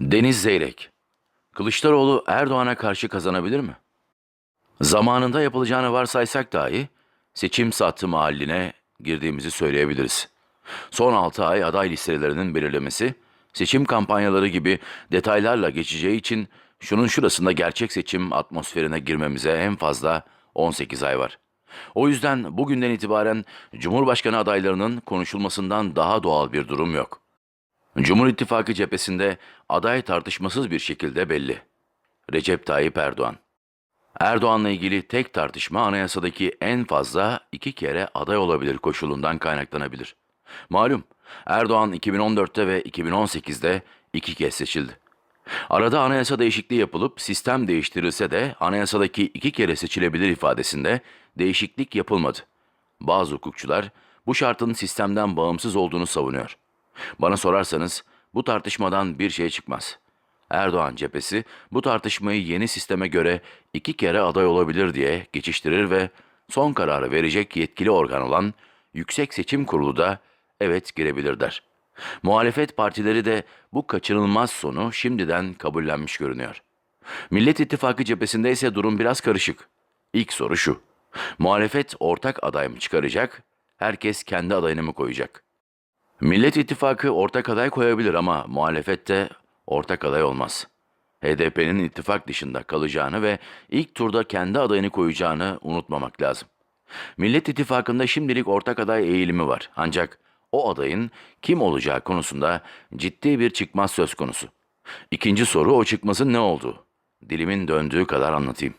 Deniz Zeyrek Kılıçdaroğlu Erdoğan'a karşı kazanabilir mi? Zamanında yapılacağını varsaysak dahi seçim sattı mahalline girdiğimizi söyleyebiliriz. Son 6 ay aday listelerinin belirlemesi, seçim kampanyaları gibi detaylarla geçeceği için şunun şurasında gerçek seçim atmosferine girmemize en fazla 18 ay var. O yüzden bugünden itibaren Cumhurbaşkanı adaylarının konuşulmasından daha doğal bir durum yok. Cumhur İttifakı cephesinde aday tartışmasız bir şekilde belli. Recep Tayyip Erdoğan. Erdoğan'la ilgili tek tartışma anayasadaki en fazla iki kere aday olabilir koşulundan kaynaklanabilir. Malum Erdoğan 2014'te ve 2018'de iki kez seçildi. Arada anayasa değişikliği yapılıp sistem değiştirilse de anayasadaki iki kere seçilebilir ifadesinde değişiklik yapılmadı. Bazı hukukçular bu şartın sistemden bağımsız olduğunu savunuyor. Bana sorarsanız bu tartışmadan bir şey çıkmaz. Erdoğan cephesi bu tartışmayı yeni sisteme göre iki kere aday olabilir diye geçiştirir ve son kararı verecek yetkili organ olan Yüksek Seçim Kurulu da evet girebilir der. Muhalefet partileri de bu kaçınılmaz sonu şimdiden kabullenmiş görünüyor. Millet İttifakı cephesinde ise durum biraz karışık. İlk soru şu. Muhalefet ortak aday mı çıkaracak? Herkes kendi adayını mı koyacak? Millet İttifakı ortak aday koyabilir ama muhalefette ortak aday olmaz. HDP'nin ittifak dışında kalacağını ve ilk turda kendi adayını koyacağını unutmamak lazım. Millet İttifakı'nda şimdilik ortak aday eğilimi var. Ancak o adayın kim olacağı konusunda ciddi bir çıkmaz söz konusu. İkinci soru o çıkmazın ne olduğu. Dilimin döndüğü kadar anlatayım.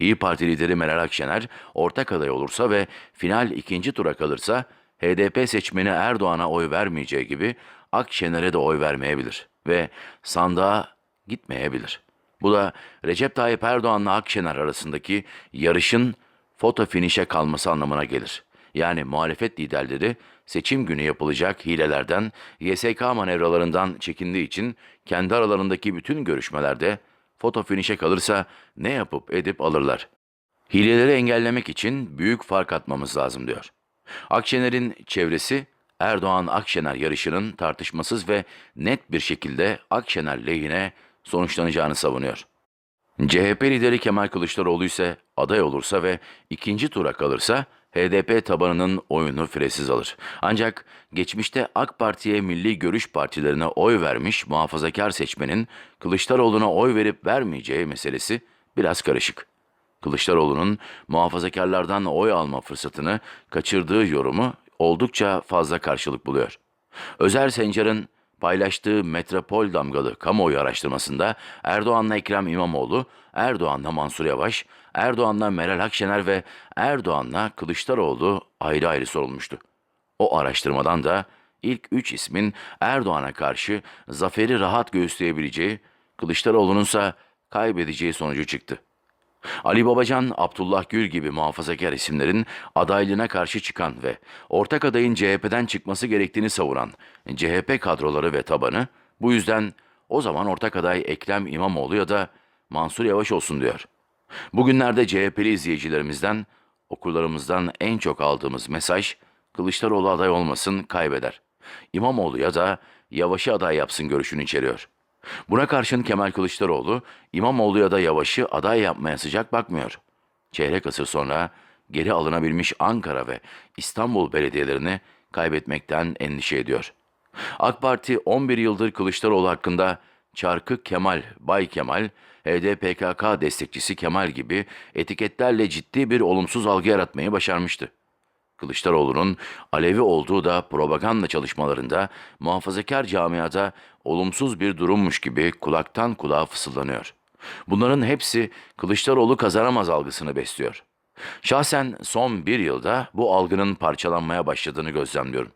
İyi Parti lideri Meral Akşener ortak aday olursa ve final ikinci tura kalırsa HDP seçmeni Erdoğan'a oy vermeyeceği gibi Akşener'e de oy vermeyebilir ve sandığa gitmeyebilir. Bu da Recep Tayyip Erdoğan'la Akşener arasındaki yarışın foto finişe kalması anlamına gelir. Yani muhalefet liderleri seçim günü yapılacak hilelerden, YSK manevralarından çekindiği için kendi aralarındaki bütün görüşmelerde foto finişe kalırsa ne yapıp edip alırlar. Hileleri engellemek için büyük fark atmamız lazım diyor. Akşener'in çevresi Erdoğan-Akşener yarışının tartışmasız ve net bir şekilde Akşener lehine sonuçlanacağını savunuyor. CHP lideri Kemal Kılıçdaroğlu ise aday olursa ve ikinci tura kalırsa HDP tabanının oyunu firesiz alır. Ancak geçmişte AK Parti'ye milli görüş partilerine oy vermiş muhafazakar seçmenin Kılıçdaroğlu'na oy verip vermeyeceği meselesi biraz karışık. Kılıçdaroğlu'nun muhafazakarlardan oy alma fırsatını kaçırdığı yorumu oldukça fazla karşılık buluyor. Özer Sencar'ın paylaştığı Metropol damgalı kamuoyu araştırmasında Erdoğan'la Ekrem İmamoğlu, Erdoğan'la Mansur Yavaş, Erdoğan'la Meral Akşener ve Erdoğan'la Kılıçdaroğlu ayrı ayrı sorulmuştu. O araştırmadan da ilk üç ismin Erdoğan'a karşı zaferi rahat göğüsleyebileceği, Kılıçdaroğlu'nun ise kaybedeceği sonucu çıktı. Ali Babacan, Abdullah Gül gibi muhafazakar isimlerin adaylığına karşı çıkan ve ortak adayın CHP'den çıkması gerektiğini savunan CHP kadroları ve tabanı bu yüzden o zaman ortak aday Ekrem İmamoğlu ya da Mansur Yavaş olsun diyor. Bugünlerde CHP'li izleyicilerimizden, okurlarımızdan en çok aldığımız mesaj Kılıçdaroğlu aday olmasın kaybeder. İmamoğlu ya da Yavaş'ı aday yapsın görüşünü içeriyor. Buna karşın Kemal Kılıçdaroğlu, İmamoğlu ya da Yavaş'ı aday yapmaya sıcak bakmıyor. Çeyrek asır sonra geri alınabilmiş Ankara ve İstanbul belediyelerini kaybetmekten endişe ediyor. AK Parti 11 yıldır Kılıçdaroğlu hakkında Çarkı Kemal, Bay Kemal, HDPKK destekçisi Kemal gibi etiketlerle ciddi bir olumsuz algı yaratmayı başarmıştı. Kılıçdaroğlu'nun Alevi olduğu da propaganda çalışmalarında muhafazakar camiada olumsuz bir durummuş gibi kulaktan kulağa fısıldanıyor. Bunların hepsi Kılıçdaroğlu kazanamaz algısını besliyor. Şahsen son bir yılda bu algının parçalanmaya başladığını gözlemliyorum.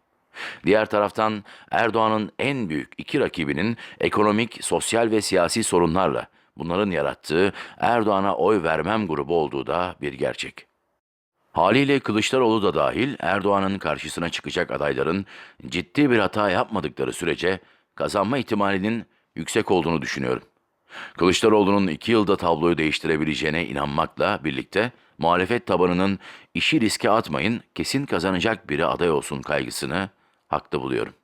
Diğer taraftan Erdoğan'ın en büyük iki rakibinin ekonomik, sosyal ve siyasi sorunlarla bunların yarattığı Erdoğan'a oy vermem grubu olduğu da bir gerçek. Haliyle Kılıçdaroğlu da dahil Erdoğan'ın karşısına çıkacak adayların ciddi bir hata yapmadıkları sürece kazanma ihtimalinin yüksek olduğunu düşünüyorum. Kılıçdaroğlu'nun iki yılda tabloyu değiştirebileceğine inanmakla birlikte muhalefet tabanının işi riske atmayın kesin kazanacak biri aday olsun kaygısını haklı buluyorum.